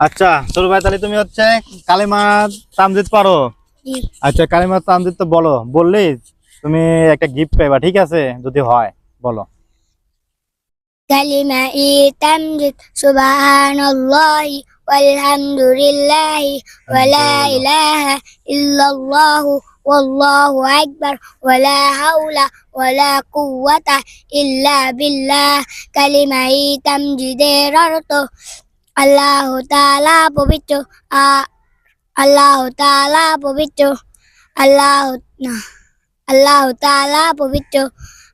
আচ্ছা তোর ভাই তাহলে তুমি হচ্ছে কালিমা তামজিদ পারো? আচ্ছা কালিমা তামজিদ তো বলো বললি তুমি একটা গিফট পাইবা ঠিক আছে? যদি হয় বলো। কালিমা ই তামজিদ সুবহানাল্লাহি ওয়ালহামদুলিল্লাহি ওয়ালা ইলাহা ইল্লাল্লাহ ওয়াল্লাহু আকবার ওয়ালা হাওলা ওয়ালা কুওয়াতা ইল্লা বিল্লাহ। কালিমা ই তামজিদের অর্থ আল্লাহ তাআলা পবিত্র, আ- আল্লাহ তাআলা পবিত্র, আল্লাহ, না, আল্লাহ তাআলা পবিত্র,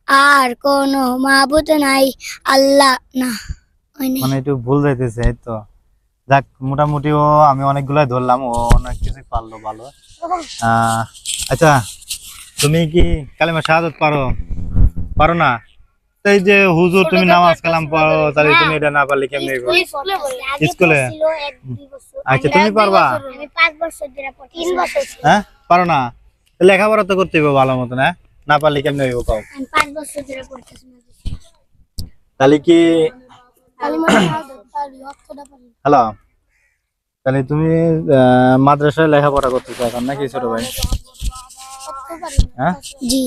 আর কোনো মাবুদ নাই, আল্লাহ, না। মানে একটু ভুল যাইতেছে তো। যাক, মোটামুটি ও, আমি অনেকগুলাই ধরলাম, ও অনেক কিছু পারল ভালো। আচ্ছা তুমি কি কালিমা শাহাদত পারো? পারো না? এই যে হুজুর তুমি নামাজ কালাম পারো তাহলে তুমি এটা না পারলে কেমনি স্কুলে? আচ্ছা, তুমি পারবা? আমি পাঁচ বছর ধরে বছর হ্যাঁ? পারো না। লেখাপড়া তো করতে হইব ভালো মতন হ্যাঁ? না পারলে কেমনি হইব কও? আমি পাঁচ বছর ধরে পড়তেছি তাহলে কি হ্যালো? তাহলে তুমি আহ, মাদ্রাসায় লেখাপড়া করতেছো এখন নাকি ছোট ভাই? হ্যাঁ? জি।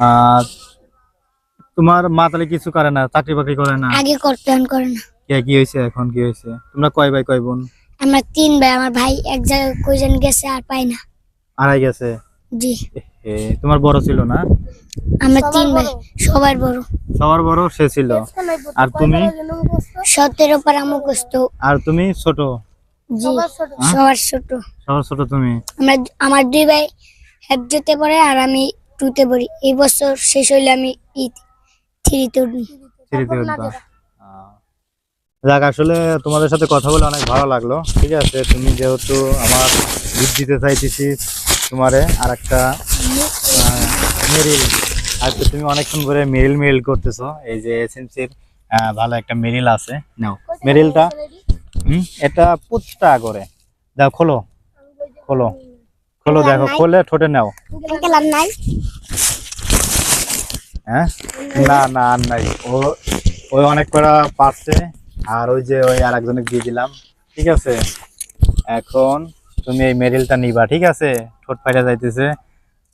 আর তোমার মা তাহলে কিছু করে না চাকরি বাকরি করে না? আগে করতে করে না। কে কি হয়েছে এখন কি হয়েছে? তোমরা কয় ভাই কয় বোন? আমরা তিন ভাই আমার ভাই এক জায়গায় কইজন গেছে আর পাই না। আড়াই গেছে? জি। এ, তোমার বড় ছিল না? আমরা তিন ভাই সবার বড়। সবার বড় সে ছিল। আর তুমি? সতেরো পারা মুখস্থ। আর তুমি? ছোট? জি সবার ছোট। সবার ছোট। তুমি? আমরা আমার দুই ভাই একজোতে পড়ে আর আমি টুতে পড়ি। এই বছর শেষ হইলে আমি ই থ্রিতে উঠবো। আহ, যাক আসলে তোমাদের সাথে কথা বলে অনেক ভালো লাগল। ঠিক আছে তুমি যেহেতু আমার গিফট দিতে চাইতেছি তোমারে আর একটা মেরিল। আজকে তুমি অনেকক্ষণ ধরে মেরিল মেরিল করতেছো। এই যে এসএনসির ভালো একটা মেরিল আছে। নাও মেরিলটা হুম এটা পুচটা করে। দাও খোলো। খোলো। খোলো দেখো খোলে ঠোঁটে নাও। গেলাম নাই। হ্যাঁ? না না আর নাই। ও ওই অনেক করা পারছে আর ওই যে ওই আর একজনকে দিয়ে দিলাম। ঠিক আছে? এখন তুমি এই মেরিলটা নিবা ঠিক আছে? ঠোঁট ফাইটা যাইতেছে।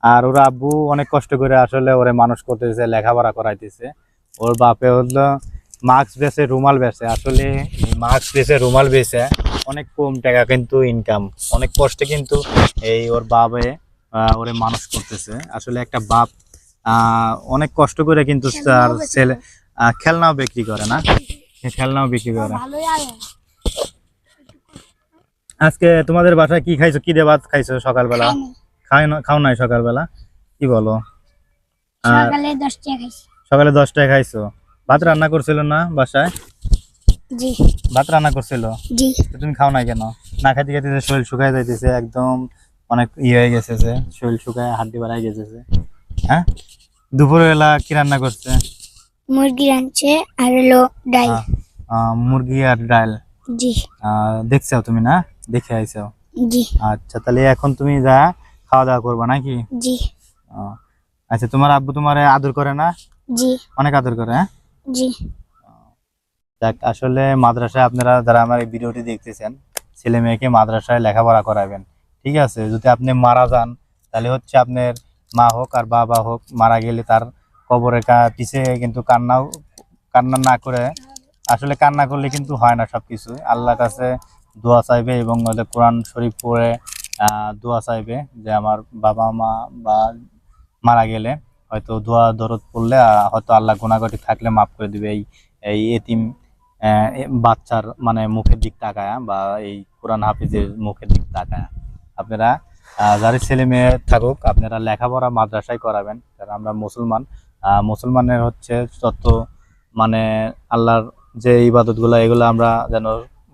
আর ওর আব্বু অনেক কষ্ট করে আসলে ওরে মানুষ করতেছে লেখাপড়া করাইতেছে। ওর বাপে হলো মাস্ক বেচে রুমাল বেচে আসলে মাস্ক বেচে রুমাল বেচে অনেক কম টাকা কিন্তু ইনকাম অনেক কষ্টে কিন্তু এই ওর বাবে ওরে মানুষ করতেছে। আসলে একটা বাপ অনেক কষ্ট করে কিন্তু তার ছেলে খেলনাও বিক্রি করে না? খেলনাও বিক্রি করে। আজকে তোমাদের বাসায় কি খাইছো? কি দিয়ে ভাত খাইছো সকালবেলা? খাই না খাও নাই সকালবেলা? কি বলো? সকালে দশটায় খাইছো। ভাত রান্না করছিল না বাসায়? জি। ভাত রান্না করছিল? জি। তুমি খাও নাই কেন? না খাইতে খাইতে শরীর শুকায় যাইতেছে একদম অনেক ইয়ে হয়ে গেছে শরীর শুকায় হাড্ডি বাড়াই গেছে। হ্যাঁ? দুপুরবেলা কি রান্না করছে? মুরগি রাঁধছে আর হলো আহ, মুরগি আর ডাল। জি। দেখছ তুমি না? দেখে আইছো জি। আচ্ছা তাহলে এখন তুমি যা খাওয়া দাওয়া করবা নাকি? জি। আচ্ছা তোমার আব্বু তোমার আদর করে না? জি। অনেক আদর করে হ্যাঁ? জি। যাক আসলে মাদ্রাসায় আপনারা যারা আমার এই ভিডিওটি দেখতেছেন, ছেলে মেয়েকে মাদ্রাসায় লেখাপড়া করাবেন, ঠিক আছে? যদি আপনি মারা যান, তাহলে হচ্ছে আপনার মা হোক আর বাবা হোক মারা গেলে তার কবরে কা- পিছে কিন্তু কান্নাও, কান্না না করে, আসলে কান্না করলে কিন্তু হয় না সবকিছু। আল্লাহ কাছে দোয়া চাইবে এবং ওদের কোরআন শরীফ পড়ে দোয়া চাইবে যে আমার বাবা মা বা মারা গেলে হয়তো দোয়া দরদ পড়লে হয়তো আল্লাহ গুণাগটি থাকলে মাফ করে দিবে এই এই এতিম বাচ্চার মানে মুখের দিক তাকায় বা এই কোরআন হাফিজের মুখের দিক তাকায়। আপনারা যারা ছেলে মেয়ে থাকুক আপনারা লেখাপড়া মাদ্রাসায় করাবেন কারণ আমরা মুসলমান। মুসলমানের হচ্ছে তত মানে আল্লাহর যে ইবাদতগুলো এগুলো আমরা যেন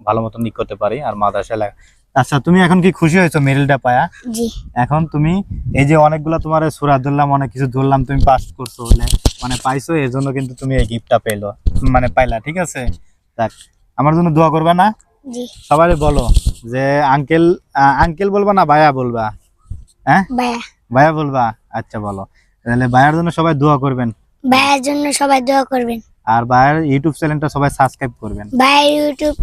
ভালো মতো ই করতে পারি আর মাদ্রাসায় লেখা আচ্ছা তুমি এখন কি খুশি হয়েছো মেরিলটা পায়া? জি। এখন তুমি এই যে অনেকগুলা তোমার সুরা ধরলাম অনেক কিছু ধরলাম তুমি পাস করছ বলে মানে পাইছো এর জন্য কিন্তু তুমি এই গিফটটা পেল মানে পাইলা ঠিক আছে? দেখ আমার জন্য দোয়া করবা না? সবাই বলো যে আঙ্কেল আঙ্কেল বলবা না ভাইয়া বলবা? হ্যাঁ? ভাইয়া। বলবা? আচ্ছা বলো। তাহলে ভাইয়ার জন্য সবাই দোয়া করবেন। ভাইয়ার জন্য সবাই দোয়া করবেন। আর ভাইয়ের ইউটিউব চ্যানেলটা সবাই সাবস্ক্রাইব করবেন। ভাই ইউটিউব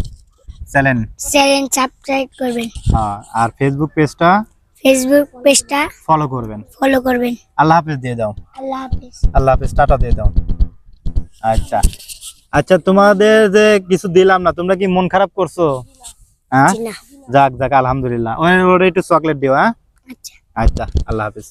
চ্যানেল চ্যানেল সাবস্ক্রাইব করবেন। হ্যাঁ আর ফেসবুক পেজটা ফেসবুক পেজটা ফলো করবেন। ফলো করবেন। আল্লাহ হাফেজ দিয়ে দাও। আল্লাহ হাফেজ। আল্লাহ হাফেজ টাটা দিয়ে দাও। আচ্ছা। আচ্ছা তোমাদের যে কিছু দিলাম না তোমরা কি মন খারাপ করছ? হ্যাঁ? যাক যাক আলহামদুলিল্লাহ। ওর ওর একটু চকলেট দিও হ্যাঁ? আচ্ছা। আচ্ছা আল্লাহ হাফেজ।